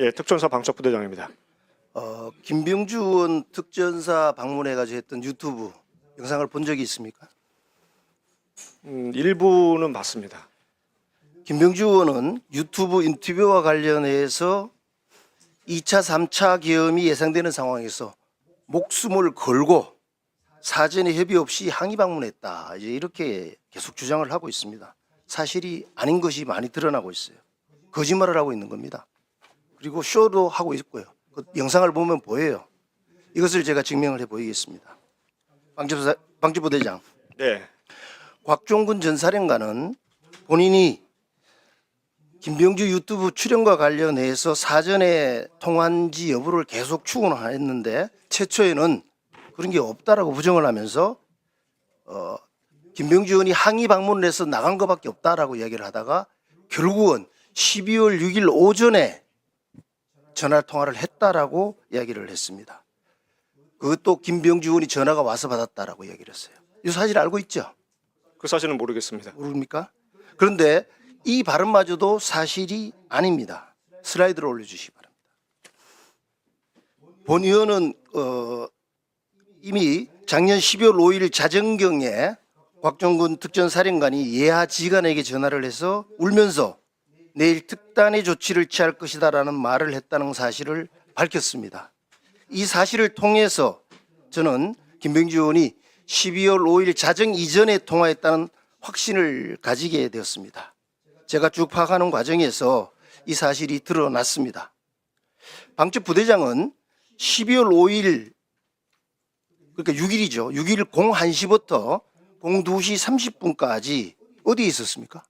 예, 특전사 방첩 부대장입니다. 어, 김병주 의원 특전사 방문해가지고 했던 유튜브 영상을 본 적이 있습니까? 음, 일부는 맞습니다. 김병주 의원은 유튜브 인터뷰와 관련해서 2차, 3차 계엄이 예상되는 상황에서 목숨을 걸고 사전에 협의 없이 항의 방문했다. 이제 이렇게 계속 주장을 하고 있습니다. 사실이 아닌 것이 많이 드러나고 있어요. 거짓말을 하고 있는 겁니다. 그리고 쇼도 하고 있고요. 그 영상을 보면 보여요. 이것을 제가 증명을 해 보이겠습니다. 방첩사, 방첩부대장. 네, 곽종근 전 사령관은 본인이 김병주 유튜브 출연과 관련해서 사전에 통한지 여부를 계속 추궁했는데 최초에는 그런 게 없다라고 부정을 하면서 어, 김병주 의원이 항의 방문을 해서 나간 것밖에 없다라고 이야기를 하다가 결국은 12월 6일 오전에 전화 통화를 했다라고 이야기를 했습니다. 그것도 김병주 의원이 전화가 와서 받았다라고 이야기를 했어요. 이 사실 알고 있죠? 그 사실은 모르겠습니다. 모릅니까? 그런데 이 발언마저도 사실이 아닙니다. 슬라이드를 올려주시기 바랍니다. 본 의원은 어, 이미 작년 12월 5일 자정경에 곽종근 특전사령관이 예하 지휘관에게 전화를 해서 울면서 내일 특단의 조치를 취할 것이다라는 말을 했다는 사실을 밝혔습니다. 이 사실을 통해서 저는 김병주 의원이 12월 5일 자정 이전에 통화했다는 확신을 가지게 되었습니다. 제가 쭉 파악하는 과정에서 이 사실이 드러났습니다. 방첩 부대장은 12월 5일 그러니까 6일이죠. 6일 01시부터 02시 30분까지 어디에 있었습니까?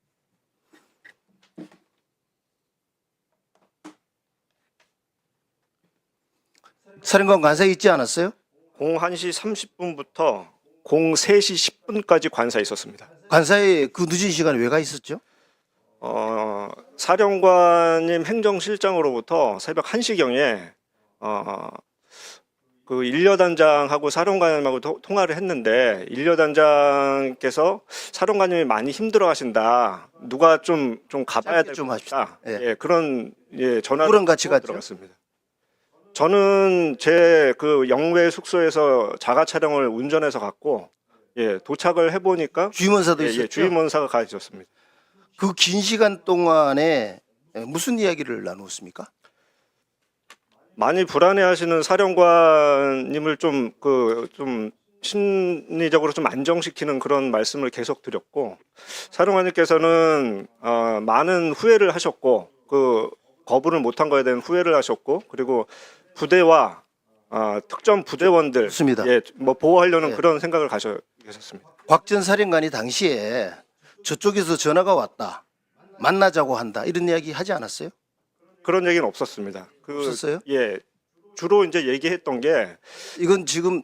사령관 관사에 있지 않았어요? 01시 30분부터 03시 10분까지 관사에 있었습니다. 관사에 그 늦은 시간에 왜 가 있었죠? 어, 사령관님 행정실장으로부터 새벽 1시경에 어, 그 일여단장하고 사령관님하고 도- 통화를 했는데 일여단장께서 사령관님이 많이 힘들어하신다. 누가 좀 좀 가봐야 짧게 될좀것 합시다. 같다. 예. 예, 그런 예 전화를 누구랑 같이 갔죠? 들어갔습니다. 저는 제 그 영외 숙소에서 자가 차량을 운전해서 갔고 예 도착을 해보니까 주임원사도 예, 있었죠. 예, 주임원사가 가 있었습니다. 그 긴 시간 동안에 무슨 이야기를 나누었습니까? 많이 불안해하시는 사령관님을 좀 그 좀 심리적으로 좀 안정시키는 그런 말씀을 계속 드렸고 사령관님께서는 어, 많은 후회를 하셨고 그 거부를 못한 거에 대한 후회를 하셨고 그리고 부대와 어, 특전 부대원들 좋습니다. 예, 뭐 보호하려는 예. 그런 생각을 가져 계셨습니다. 곽전 사령관이 당시에 저쪽에서 전화가 왔다. 만나자고 한다. 이런 이야기 하지 않았어요? 그런 얘기는 없었습니다. 그, 없었어요? 예, 주로 이제 얘기했던 게 이건 지금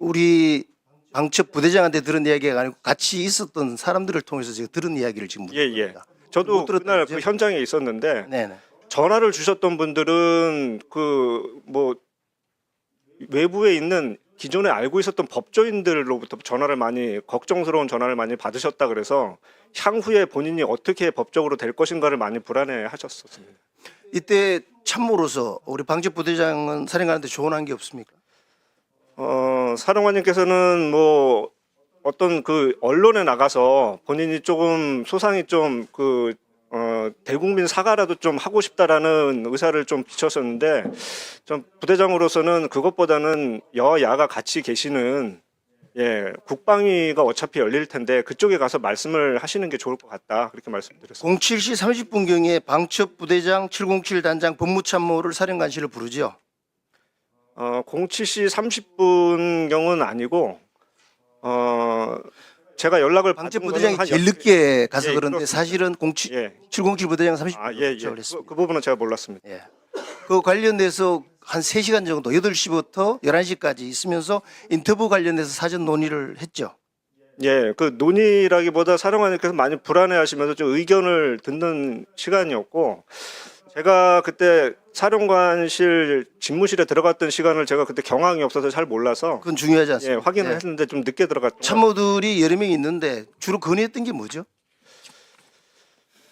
우리 방첩 부대장한테 들은 이야기가 아니고 같이 있었던 사람들을 통해서 제가 들은 이야기를 지금 예, 묻는 예. 겁니다. 저도 못 들었다 그날 그죠? 그 현장에 있었는데 네네. 전화를 주셨던 분들은 그 뭐 외부에 있는 기존에 알고 있었던 법조인들로부터 전화를 많이 걱정스러운 전화를 많이 받으셨다 그래서 향후에 본인이 어떻게 법적으로 될 것인가를 많이 불안해 하셨었습니다. 이때 참모로서 우리 방첩 부대장은 사령관한테 조언한 게 없습니까? 어, 사령관님께서는 뭐 어떤 그 언론에 나가서 본인이 조금 소상이 좀 그 어, 대국민 사과라도 좀 하고 싶다라는 의사를 좀 비쳤었는데 좀 부대장으로서는 그것보다는 여야가 같이 계시는 예, 국방위가 어차피 열릴 텐데 그쪽에 가서 말씀을 하시는 게 좋을 것 같다 그렇게 말씀드렸습니다. 07시 30분경에 방첩 부대장 707 단장 법무참모를 사령관실을 부르죠. 어, 07시 30분경은 아니고 어, 제가 연락을 받은 부대장이 한 제일 여- 늦게 가서 예, 그런데. 사실은 07, 예. 707 부대장 30분 아, 예, 예. 그. 그 부분은 제가 몰랐습니다. 예. 그 관련돼서 한 3시간 정도 8시부터 11시까지 있으면서 인터뷰 관련해서 사전 논의를 했죠. 예, 그 논의라기보다 사령관님께서 많이 불안해하시면서 좀 의견을 듣는 시간이었고 제가 그때 사령관실 집무실에 들어갔던 시간을 제가 그때 경황이 없어서 잘 몰라서 그건 중요하지 예, 않습니까? 확인을 예. 했는데 좀 늦게 들어갔던 것 참모들이 여러 명 있는데 주로 건의했던 게 뭐죠?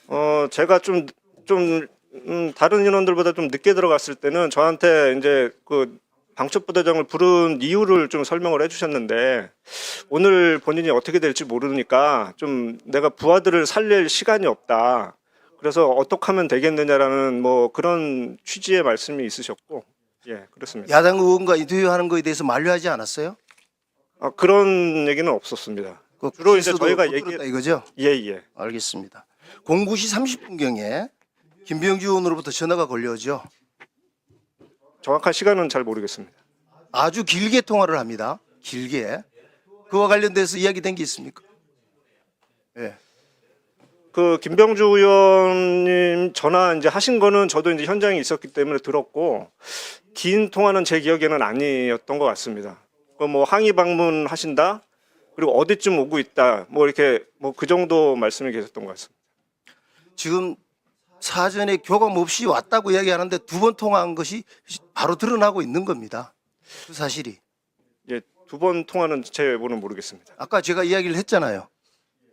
어, 제가 좀, 좀 음, 다른 인원들보다 좀 늦게 들어갔을 때는 저한테 이제 그 방첩부대장을 부른 이유를 좀 설명을 해주셨는데 오늘 본인이 어떻게 될지 모르니까 좀 내가 부하들을 살릴 시간이 없다. 그래서 어떻게 하면 되겠느냐라는 뭐 그런 취지의 말씀이 있으셨고 예 그렇습니다. 야당 의원과 인터뷰하는 거에 대해서 만류하지 않았어요? 아, 그런 얘기는 없었습니다. 그 주로 이제 저희가 못 얘기- 이거죠? 예 예. 알겠습니다. 09시 30분경에 김병주 의원으로부터 전화가 걸려오죠. 정확한 시간은 잘 모르겠습니다. 아주 길게 통화를 합니다. 길게. 그와 관련돼서 이야기된 게 있습니까? 예. 그 김병주 의원님 전화 이제 하신 거는 저도 이제 현장에 있었기 때문에 들었고 긴 통화는 제 기억에는 아니었던 것 같습니다. 그뭐 항의 방문 하신다 그리고 어디쯤 오고 있다 뭐 이렇게 뭐 그 정도 말씀이 계셨던 것 같습니다. 지금 사전에 교감 없이 왔다고 이야기하는데 두 번 통화한 것이 바로 드러나고 있는 겁니다. 그 사실이. 예, 두 번 통화는 제 외부는 모르겠습니다. 아까 제가 이야기를 했잖아요.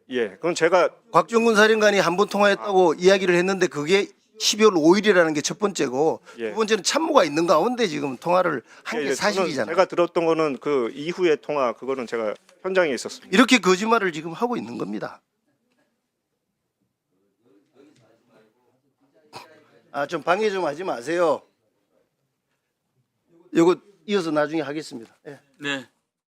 예, 그건 제가 곽정근 사령관이 한 번 통화했다고 이야기를 했는데 그게 12월 5일이라는 게 첫 번째고 예. 두 번째는 참모가 있는 가운데 지금 통화를 한 예, 게 예, 저는 사실이잖아요. 제가 들었던 거는 그 이후의 통화 그거는 제가 현장에 있었습니다. 이렇게 거짓말을 지금 하고 있는 겁니다. 아, 좀 방해 좀 하지 마세요. 이거 이어서 나중에 하겠습니다. 예. 네.